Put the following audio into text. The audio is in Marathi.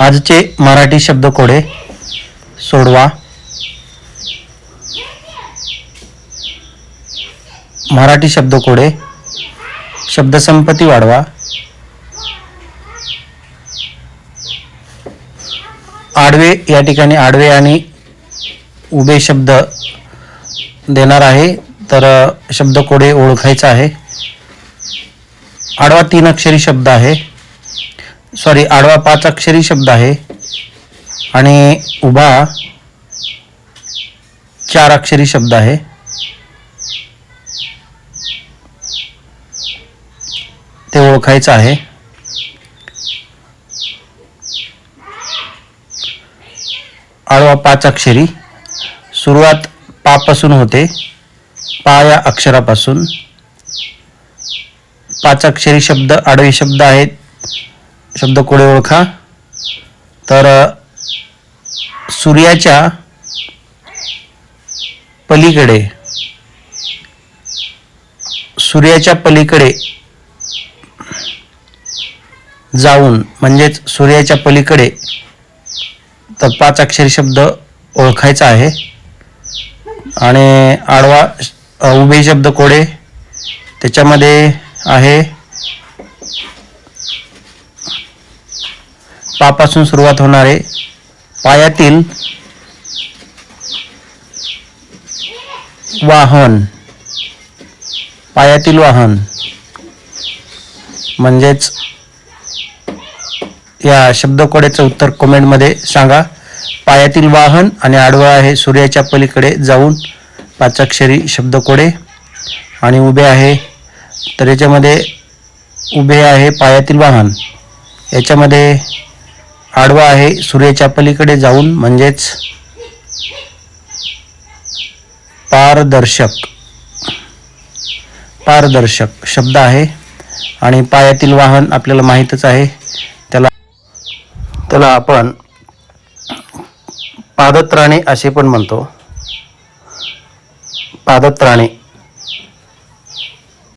आजचे मराठी शब्दकोडे सोडवा. मराठी शब्दकोडे शब्दसंपत्ती वाढवा. आडवे या ठिकाणी आडवे आणि उभे शब्द देणार आहे तर शब्दकोडे ओळखायचा आहे. आडवा तीन अक्षरी शब्द आहे. सॉरी आडवा पाच अक्षरी शब्द आहे. आणि उभा चार अक्षरी शब्द आहे. ते ओळखायचं आहे. आडवा पाच अक्षरी. सुरुवात पापासून होते. पा या अक्षरापासून. पाच अक्षरी शब्द आडवे शब्द आहेत. शब्द कोडे ओळखा. तर सूर्याच्या पलीकडे सूर्याच्या पलीकडे जाऊन म्हणजेच सूर्याच्या पलीकडे तर पाच अक्षरी शब्द ओळखायचा आहे. आणि आडवा उभे शब्द कोडे त्याच्यामध्ये आहे पापासून सुरुवात होणारे पायातील वाहन पायातील वाहन म्हणजेच या शब्दकोड्याचं उत्तर कमेंटमध्ये सांगा. पायातील वाहन आणि आडवा आहे सूर्याच्या पलीकडे जाऊन पाचाक्षरी शब्दकोडे. आणि उभे आहे तर याच्यामध्ये उभे आहे पायातील वाहन. याच्यामध्ये आडवा आहे. सूर्याच्या पलीकडे जाऊन म्हणजेच पारदर्शक. पारदर्शक शब्द आहे आणि पायातील वाहन आपल्याला माहीतच आहे. त्याला त्याला आपण पादत्राणे असे पण म्हणतो. पादत्राणे.